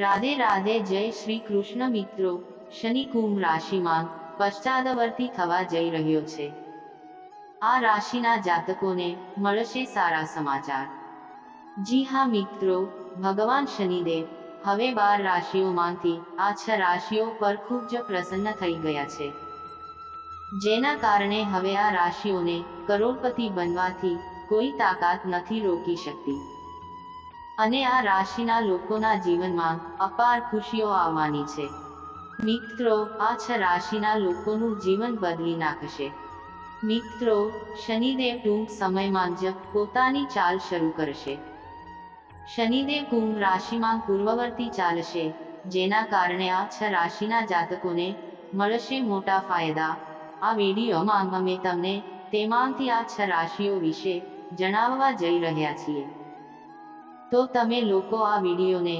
રાધે રાધે જય શ્રી કૃષ્ણ મિત્રો. શનિ કુંભ રાશિમાં પશ્ચાદવર્તી થવા જઈ રહ્યો છે. આ રાશિના જાતકોને મળશે સારા સમાચાર. જી હા મિત્રો, ભગવાન શનિદેવ, હવે બાર રાશિઓમાંથી આ છ રાશિઓ પર ખૂબ જ પ્રસન્ન થઈ ગયા છે. જેના કારણે હવે આ રાશિઓને કરોડપતિ બનવાથી કોઈ તાકાત નથી રોકી શકતી. અને આ રાશિના લોકોના જીવનમાં અપાર ખુશીઓ આવવાની છે. મિત્રો, આ છ રાશિના લોકોનું જીવન બદલી નાખશે. મિત્રો, શનિદેવ ટૂંક સમયમાં જ પોતાની ચાલ શરૂ કરશે. શનિદેવ કુંભ રાશિમાં પૂર્વવર્તી ચાલશે, જેના કારણે આ છ રાશિના જાતકોને મળશે મોટા ફાયદા. આ વિડીયોમાં અમે તમને તેમાંથી આ છ રાશિઓ વિશે જણાવવા જઈ રહ્યા છીએ. તો તમે લોકો આ વિડીયોને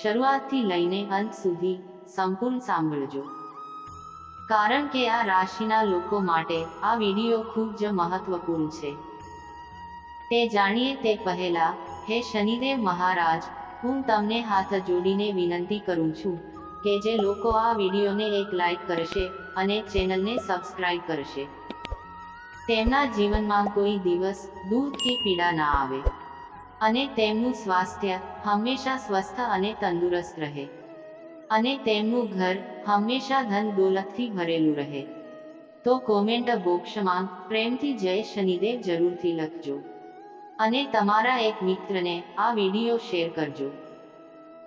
શરૂઆતથી લઈને અંત સુધી સંપૂર્ણ સાંભળજો. કારણ કે આ રાશિના લોકો માટે આ વીડિયો ખૂબ જ મહત્વપૂર્ણ છે. તે જાણીએ તે પહેલા, હે શનિદેવ મહારાજ, હું તમને હાથ જોડીને વિનંતી કરું છું કે જે લોકો આ વિડીયોને એક લાઈક કરશે અને ચેનલને સબસ્ક્રાઇબ કરશે. તેમના જીવનમાં કોઈ દિવસ દૂધથી પીડા ના આવે. અને તેમનું સ્વાસ્થ્ય હંમેશા સ્વસ્થ અને તંદુરસ્ત રહે. અને તેમનું ઘર હંમેશા ધન દોલતથી ભરેલું રહે. તો કોમેન્ટ બોક્સમાં પ્રેમથી જય શનિદેવ જરૂરથી લખજો. અને તમારા એક મિત્રને આ વીડિયો શેર કરજો.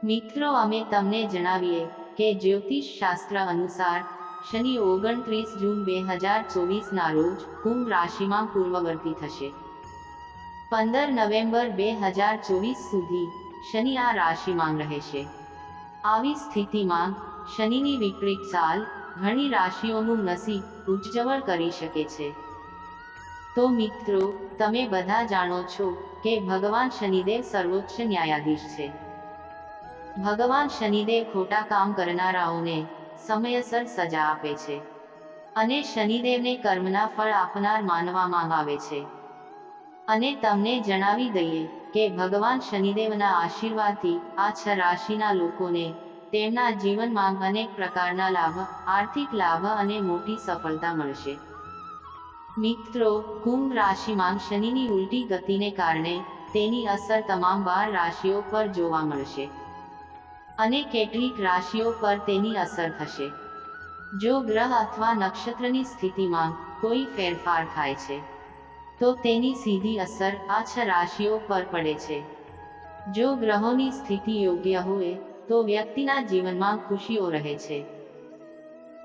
મિત્રો, અમે તમને જણાવીએ કે જ્યોતિષ શાસ્ત્ર અનુસાર શનિ ઓગણત્રીસ જૂન બે હજાર ચોવીસના રોજ કુંભ રાશિમાં પૂર્વવર્તી થશે. પંદર નવેમ્બર બે હજાર ચોવીસ સુધી શનિ આ રાશિમાં રહેશે. આવી સ્થિતિમાં શનિની વિપરીત ચાલ ઘણી રાશિઓનું નસીબ ઉજ્જવળ કરી શકે છે. તો મિત્રો, તમે બધા જાણો છો કે ભગવાન શનિદેવ સર્વોચ્ચ ન્યાયાધીશ છે. ભગવાન શનિદેવ ખોટા કામ કરનારાઓને સમયસર સજા આપે છે અને શનિદેવને કર્મના ફળ આપનાર માનવામાં આવે છે. અને તમને જણાવી દઈએ કે ભગવાન શનિદેવના આશીર્વાદથી આ છ રાશિના લોકોને તેમના જીવનમાં અનેક પ્રકારના લાભ, આર્થિક લાભ અને મોટી સફળતા મળશે. મિત્રો, કુંભ રાશિમાં શનિની ઉલટી ગતિને કારણે તેની અસર તમામ બાર રાશિઓ પર જોવા મળશે અને કેટલીક રાશિઓ પર તેની અસર થશે. જો ગ્રહ અથવા નક્ષત્રની સ્થિતિમાં કોઈ ફેરફાર થાય છે તો તેની સીધી અસર આ છ રાશિઓ પર પડે છે. જો ગ્રહોની સ્થિતિ યોગ્ય હોય, તો વ્યક્તિના જીવનમાં ખુશીઓ રહે છે.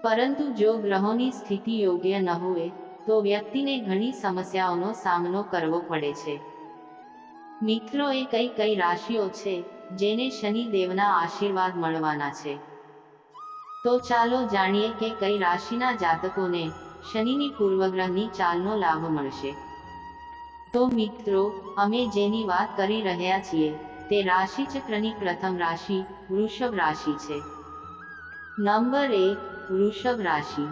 પરંતુ જો ગ્રહોની સ્થિતિ યોગ્ય ન હોય, તો વ્યક્તિને ઘણી સમસ્યાઓનો સામનો કરવો પડે છે. મિત્રો એ કઈ કઈ રાશિઓ છે, જેને શનિદેવના આશીર્વાદ મળવાના છે? તો ચાલો જાણીએ કે કઈ રાશિના જાતકોને શનિની પૂર્વગ્રહની ચાલનો લાભ મળશે. તો મિત્રો, અમે જેની વાત કરી રહ્યા છીએ, તે રાશિ ચક્રની પ્રથમ રાશિ, વૃષભ રાશિ છે. નંબર એક, વૃષભ રાશિ.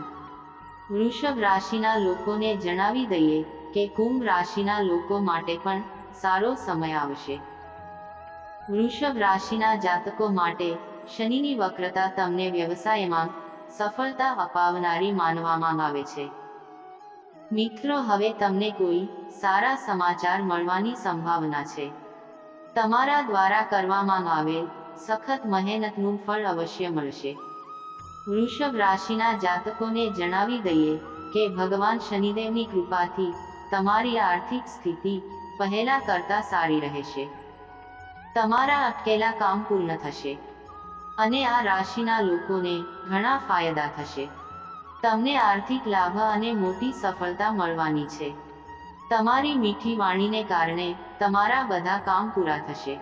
વૃષભ રાશિના લોકોને જણાવી દઈએ કે કુંભ રાશિના લોકો માટે પણ સારો સમય આવશે. વૃષભ રાશિના જાતકો માટે શનિની વક્રતા તમને વ્યવસાયમાં સફળતા અપાવનારી માનવામાં આવે છે. મિત્રો, હવે તમને કોઈ સારા સમાચાર મળવાની સંભાવના છે. તમારા દ્વારા કરવામાં આવેલ સખત મહેનતનું ફળ અવશ્ય મળશે. વૃષભ રાશિના જાતકોને જણાવી દઈએ કે ભગવાન શનિદેવની કૃપાથી તમારી આર્થિક સ્થિતિ પહેલા કરતા સારી રહેશે. તમારા અટકેલા કામ પૂર્ણ થશે. અને આ રાશિના લોકોને ઘણા ફાયદા થશે. તમને આર્થિક લાભ અને મોટી સફળતા મળવાની છે. તમારી મીઠી વાણીને કારણે તમારા બધા કામ પૂરા થશે.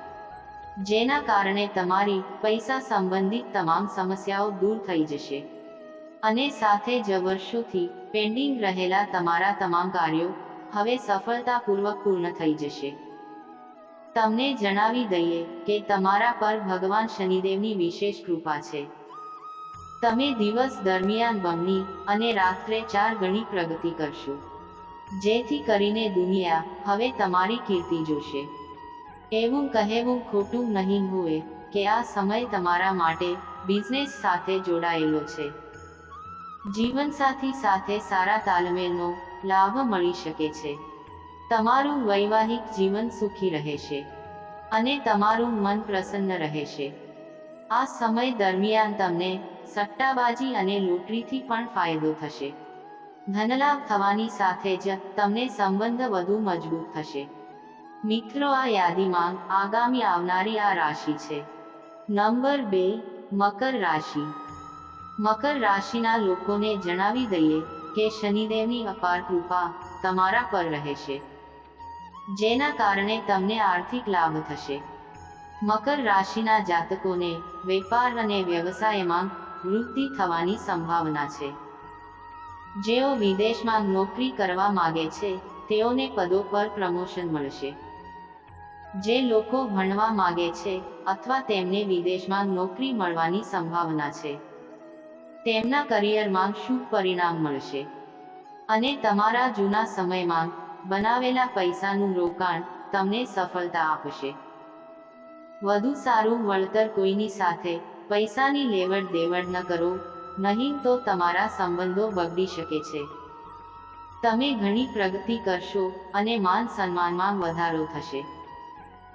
જેના કારણે તમારી પૈસા સંબંધિત તમામ સમસ્યાઓ દૂર થઈ જશે. અને સાથે જ વર્ષોથી પેન્ડિંગ રહેલા તમારા તમામ કાર્યો હવે સફળતાપૂર્વક પૂર્ણ થઈ જશે. તમને જણાવી દઈએ કે તમારા પર ભગવાન શનિદેવની વિશેષ કૃપા છે. તમે દિવસ દરમિયાન બમણી અને રાત્રે ચાર ગણી પ્રગતિ કરશો. જેથી કરીને દુનિયા હવે તમારી કીર્તિ જોશે. એવું કહેવું ખોટું નહીં હોય કે આ સમય તમારા માટે બિઝનેસ સાથે જોડાયેલો છે. જીવનસાથી સાથે સારા તાલમેલનો લાભ મળી શકે છે. તમારું વૈવાહિક જીવન સુખી રહેશે. અને તમારું મન પ્રસન્ન રહેશે. આ સમય દરમિયાન તમને સટ્ટાબાજી અને લોટરીથી પણ ફાયદો થશે. ધનલાભ થવાની સાથે જ તમને સંબંધ વધુ મજબૂત થશે. મિત્રો, આ યાદીમાં આગામી આવનારી આ રાશિ છે. નંબર બે, મકર રાશિ. મકર રાશિના લોકોને જણાવી દઈએ કે શનિદેવની અપાર કૃપા તમારા પર રહેશે, જેના કારણે તમને આર્થિક લાભ થશે. મકર રાશિના જાતકોને વેપાર અને વ્યવસાયમાં વૃદ્ધિ થવાની સંભાવના છે. જેઓ વિદેશમાં નોકરી કરવા માગે છે, તેઓને પદો પર પ્રમોશન મળશે. જે લોકો ભણવા માગે છે અથવા તેમને વિદેશમાં નોકરી મળવાની સંભાવના છે. તેમના કરિયરમાં શું પરિણામ મળશે? અને તમારા જૂના સમયમાં બનાવેલા પૈસાનું રોકાણ તમને સફળતા આપશે. વધુ સારું વળતર કોઈની સાથે પૈસાની લેવડ દેવડ ન કરો, નહીં તો તમારા સંબંધો બગડી શકે છે. તમે ઘણી પ્રગતિ કરશો અને માન સન્માનમાં વધારો થશે.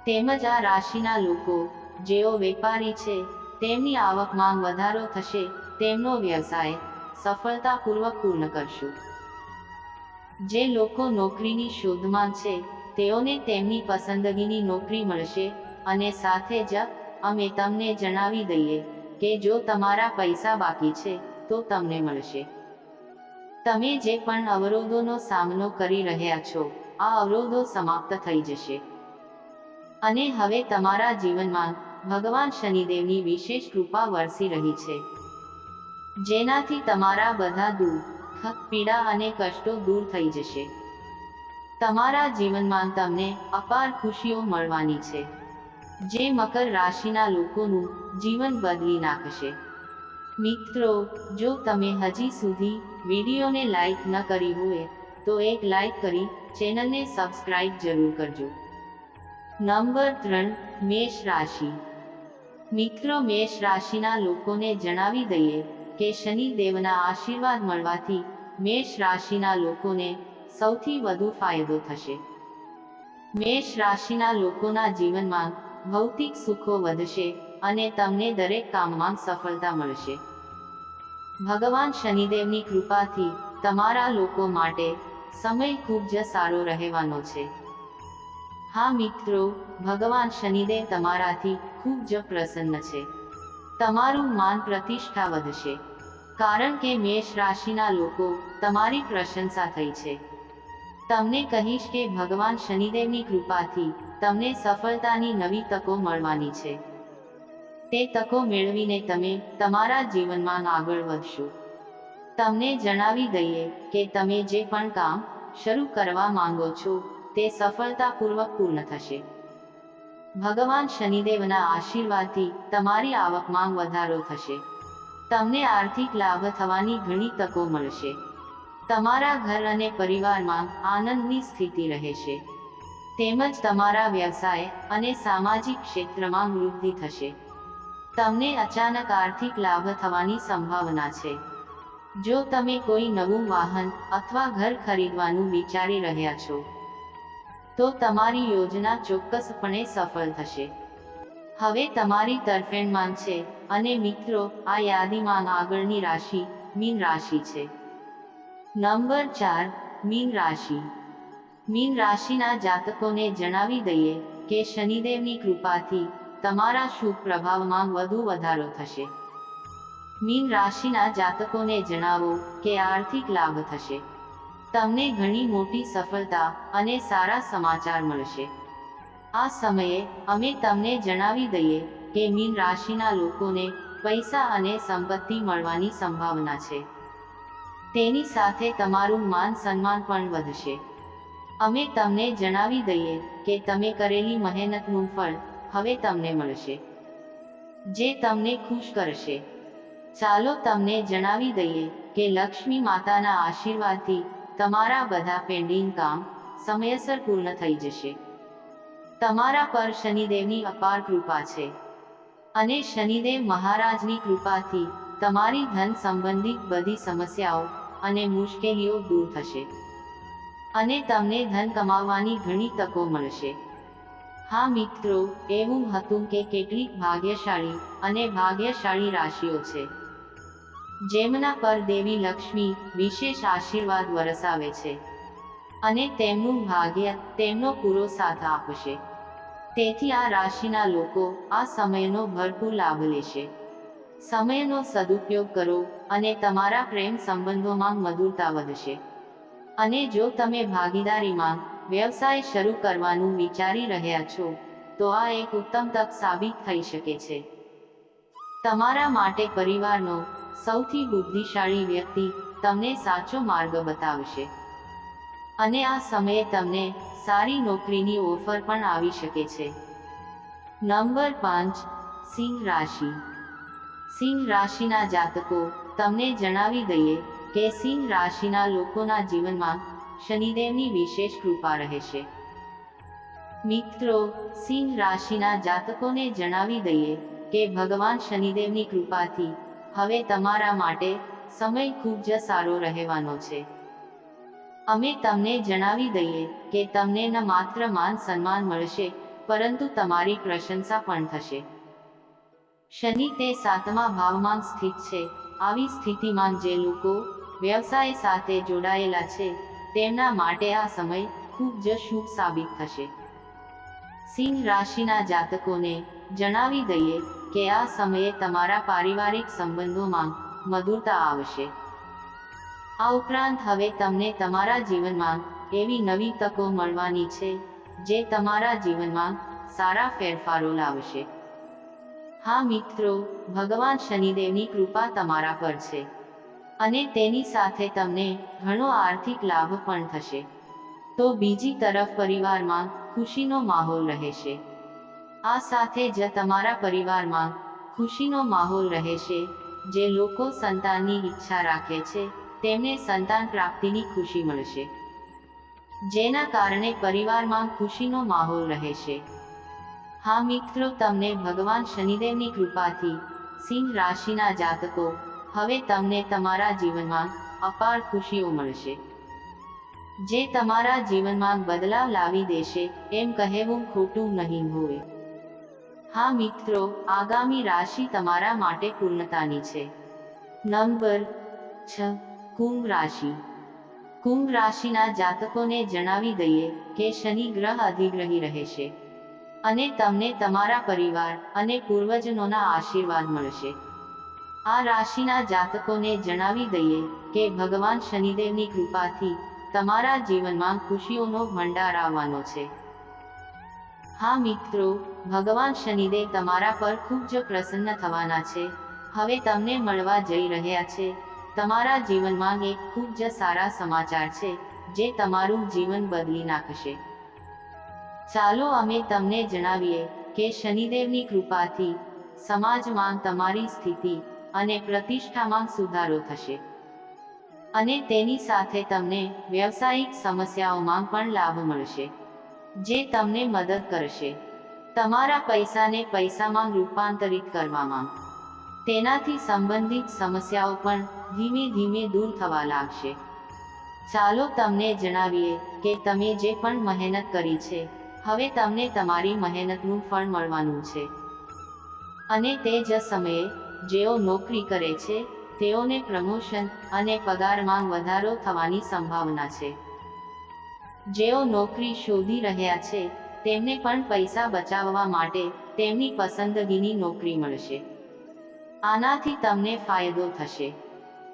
તેમજ આ રાશિના લોકો, જેઓ વેપારી છે, તેમની આવકમાં વધારો થશે, તેમનો વ્યવસાય સફળતાપૂર્વક પૂર્ણ કરશો. જે લોકો નોકરીની શોધમાં છે, તેઓને તેમની પસંદગીની નોકરી મળશે અને સાથે જ, અમે તમને જણાવી દઈએ કે જો તમારા પૈસા બાકી છે, તો તમને મળશે. તમે જે પણ અવરોધોનો સામનો કરી રહ્યા છો, આ અવરોધો સમાપ્ત થઈ જશે. અને હવે તમારા જીવનમાં, ભગવાન શનિદેવની વિશેષ કૃપા વરસી રહી છે. જેનાથી તમારા બધા દુઃખ પીડા અને કષ્ટો દૂર થઈ જશે. તમારા જીવનમાં તમને અપાર ખુશીઓ મળવાની છે. જે મકર રાશિના લોકોનું જીવન બદલી નાખશે. મિત્રો, જો તમે હજી સુધી વિડીયોને લાઈક ન કરી હોય, તો એક લાઈક કરી ચેનલને સબસ્ક્રાઇબ જરૂર કરજો. નંબર ત્રણ, મેષ રાશિ. મિત્રો, મેષ રાશિના લોકોને જણાવી દઈએ કે શનિદેવના આશીર્વાદ મળવાથી મેષ રાશિના લોકોને સૌથી વધુ ફાયદો થશે. મેષ રાશિના લોકોના જીવનમાં ભૌતિક સુખો વધશે અને તમને દરેક કામમાં સફળતા મળશે. ભગવાન શનિદેવની કૃપાથી તમારા લોકો માટે સમય ખૂબ જ સારો રહેવાનો છે. હા મિત્રો, ભગવાન શનિદેવ તમારાથી ખૂબ જ પ્રસન્ન છે. તમારું માન પ્રતિષ્ઠા વધશે. કારણ કે મેષ રાશિના લોકો તમારી પ્રશંસા થઈ છે. તમને કહીશ કે ભગવાન શનિદેવની કૃપાથી તમને સફળતાની નવી તકો મળવાની છે. તે તકો મેળવીને તમે તમારા જીવનમાં આગળ વધશો. તમને જણાવી દઈએ કે તમે જે પણ કામ શરૂ કરવા માંગો છો, તે સફળતાપૂર્વક પૂર્ણ થશે. ભગવાન શનિદેવના આશીર્વાદથી તમારી આવકમાં વધારો થશે. તમને આર્થિક લાભ થવાની ઘણી તકો મળશે. તમારા ઘર અને પરિવારમાં આનંદની સ્થિતિ રહેશે તેમજ તમારા વ્યવસાય અને સામાજિક ક્ષેત્રમાં વૃદ્ધિ થશે. તમને અચાનક આર્થિક લાભ થવાની સંભાવના છે. જો તમે કોઈ નવું વાહન અથવા ઘર ખરીદવાનું વિચારી રહ્યા છો, તો તમારી યોજના ચોક્કસપણે સફળ થશે. હવે તમારી તરફેણમાં છે અને મિત્રો, આ યાદીમાં આગળની રાશિ મીન રાશિ છે. નંબર ચાર, મીન રાશિ. મીન રાશિના જાતકોને જણાવી દઈએ કે શનિદેવની કૃપાથી તમારા શુભ પ્રભાવમાં વધુ વધારો થશે. મીન રાશિના જાતકોને જણાવો કે આર્થિક લાભ થશે. તમને ઘણી મોટી સફળતા અને સારા સમાચાર મળશે. આ સમયે અમે તમને જણાવી દઈએ કે મીન રાશિના લોકોને પૈસા અને સંપત્તિ મળવાની સંભાવના છે. તેની સાથે તમારું માન સન્માન પણ વધશે. અમે તમને જણાવી દઈએ કે તમે કરેલી મહેનતનું ફળ હવે તમને મળશે. જે તમને ખુશ કરશે. ચાલો તમને જણાવી દઈએ કે લક્ષ્મી માતાના આશીર્વાદથી તમારા બધા પેન્ડિંગ કામ સમયસર પૂર્ણ થઈ જશે. તમારા પર શનિદેવની અપાર કૃપા છે. અને શનિદેવ મહારાજની કૃપાથી તમારી ધન સંબંધિત બધી સમસ્યાઓ અને મુશ્કેલીઓ દૂર થશે. અને તમને ધન કમાવવાની ઘણી તકો મળશે. હા મિત્રો, એવું હતું કે કેટલીક ભાગ્યશાળી અને ભાગ્યશાળી રાશિઓ છે. જેમના પર દેવી લક્ષ્મી વિશેષ આશીર્વાદ વરસાવે છે. અને તેમનું ભાગ્ય તેમનો પૂરો સાથ આપશે. તેથી આ રાશિના લોકો આ સમયનો ભરપૂર લાભ લેશે. સમયનો સદુપયોગ કરો અને તમારા પ્રેમ સંબંધોમાં મધુરતા વધશે. અને જો તમે ભાગીદારીમાં વ્યવસાય શરૂ કરવાનું વિચારી રહ્યા છો, તો આ એક ઉત્તમ તક સાબિત થઈ શકે છે. તમારા માટે પરિવારનો સૌથી બુદ્ધિશાળી વ્યક્તિ તમને સાચો માર્ગ બતાવશે. અને આ સમયે તમને સારી નોકરીની ઓફર પણ આવી શકે છે. નંબર પાંચ, સિંહ રાશિ. સિંહ રાશિના જાતકો, તમને જણાવી દઈએ કે સિંહ રાશિના લોકોના જીવનમાં શનિદેવની વિશેષ કૃપા રહેશે. મિત્રો, સિંહ રાશિના જાતકોને જણાવી દઈએ કે ભગવાન શનિદેવની કૃપાથી હવે તમારા માટે સમય ખૂબ જ સારો રહેવાનો છે. અમે તમને જણાવી દઈએ કે તમને ન માત્ર માન સન્માન મળશે, પરંતુ તમારી પ્રશંસા પણ થશે. શનિ તે સાતમા ભાવમાં સ્થિત છે. આવી સ્થિતિમાં જે લોકો વ્યવસાય સાથે જોડાયેલા છે, તેમના માટે આ સમય ખૂબ જ શુભ સાબિત થશે. સિંહ રાશિના જાતકોને જણાવી દઈએ કે આ સમયે તમારા પારિવારિક સંબંધોમાં મધુરતા આવશે. આ ઉપરાંત હવે તમને તમારા જીવનમાં એવી નવી તકો મળવાની છે, જે તમારા જીવનમાં સારા ફેરફારો લાવશે. હા મિત્રો, ભગવાન શનિદેવની કૃપા તમારા પર છે. અને તેની સાથે તમને ઘણો આર્થિક લાભ પણ થશે. તો બીજી તરફ પરિવારમાં ખુશીનો માહોલ રહેશે. આ સાથે જ તમારા પરિવારમાં ખુશીનો માહોલ રહેશે. જે લોકો સંતાનની ઈચ્છા રાખે છે, તેમને સંતાન પ્રાપ્તિની ખુશી મળશે. જેના કારણે પરિવારમાં ખુશીનો માહોલ રહેશે. હા મિત્રો, તમને ભગવાન શનિદેવની કૃપાથી સિંહ રાશિના જાતકો હવે તમને તમારા જીવનમાં અપાર ખુશીઓ મળશે. જે તમારા જીવનમાં બદલાવ લાવી દેશે, એમ કહેવું ખોટું નહીં હોય. હા મિત્રો, આગામી રાશિ તમારા માટે પૂર્ણતાની છે. નંબર છ, કુંભ રાશિ. કુંભ રાશિના જાતકોને જણાવી દઈએ કે શનિ ગ્રહ અધિગ્રહી રહેશે. અને તમને તમારા પરિવાર અને પૂર્વજનોના આશીર્વાદ મળશે. આ રાશિના જાતકોને જણાવી દઈએ કે ભગવાન શનિદેવની કૃપાથી તમારા જીવનમાં ખુશીઓનો ભંડાર આવવાનો છે. હા મિત્રો, ભગવાન શનિદેવ તમારા પર ખૂબ જ પ્રસન્ન થવાના છે. હવે તમને મળવા જઈ રહ્યા છે. તમારા જીવનમાં એક ખૂબ જ સારા સમાચાર છે, જે તમારું જીવન બદલી નાખશે. ચાલો અમે તમને જણાવીએ કે શનિદેવની કૃપાથી સમાજમાં તમારી સ્થિતિ અને પ્રતિષ્ઠામાં સુધારો થશે. અને તેની સાથે તમને વ્યવસાયિક સમસ્યાઓમાં પણ લાભ મળશે, જે તમને મદદ કરશે. તમારા પૈસાને પૈસામાં રૂપાંતરિત કરવામાં. તેનાથી સંબંધિત સમસ્યાઓ પણ ધીમે ધીમે દૂર થવા લાગશે. ચાલો તમને જણાવીએ કે તમે જે પણ મહેનત કરી છે હવે તમને તમારી મહેનતનું ફળ મળવાનું છે. અને તે જ સમયે, જેઓ નોકરી કરે છે, તેઓને પ્રમોશન અને પગારમાં વધારો થવાની સંભાવના છે. જેઓ નોકરી શોધી રહ્યા છે, તેમને પણ પૈસા બચાવવા માટે તેમની પસંદગીની નોકરી મળશે. આનાથી તમને ફાયદો થશે.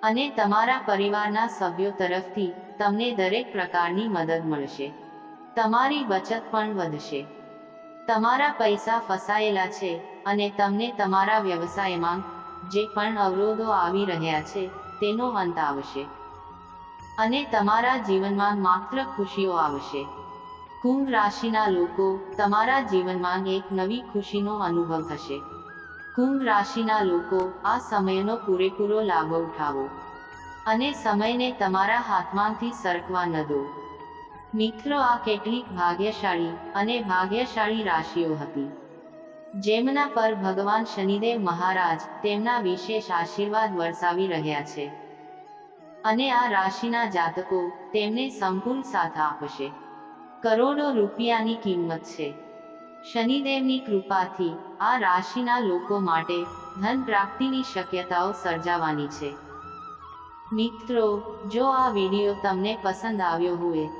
અને તમારા પરિવારના સભ્યો તરફથી તમને દરેક પ્રકારની મદદ મળશે. તમારી બચત પણ વધશે. તમારા પૈસા ફસાયેલા છે અને તમને તમારા વ્યવસાયમાં જે પણ અવરોધો આવી રહ્યા છે, તેનો અંત આવશે. અને તમારા જીવનમાં માત્ર ખુશીઓ આવશે. કુંભ રાશિના લોકો તમારા જીવનમાં એક નવી ખુશીનો અનુભવ થશે. કુંભ રાશિના લોકો આ સમયનો પૂરેપૂરો લાભ ઉઠાવો. અને સમયને તમારા હાથમાંથી સરકવા ન દો. મિત્રો આ કેટલીક ભાગ્યશાળી અને ભાગ્યશાળી રાશિઓ હતી. જેમના પર ભગવાન શનિદેવ મહારાજ તેમના વિશેષ આશીર્વાદ વરસાવી રહ્યા છે. અને આ રાશિના જાતકો તેમને સંપૂર્ણ સાથ આપશે. કરોડો રૂપિયાની કિંમત છે. શનિદેવની કૃપાથી આ રાશિના લોકો માટે ધન પ્રાપ્તિની શક્યતાઓ સર્જાવાની છે. મિત્રો, જો આ વીડિયો તમને પસંદ આવ્યો હોય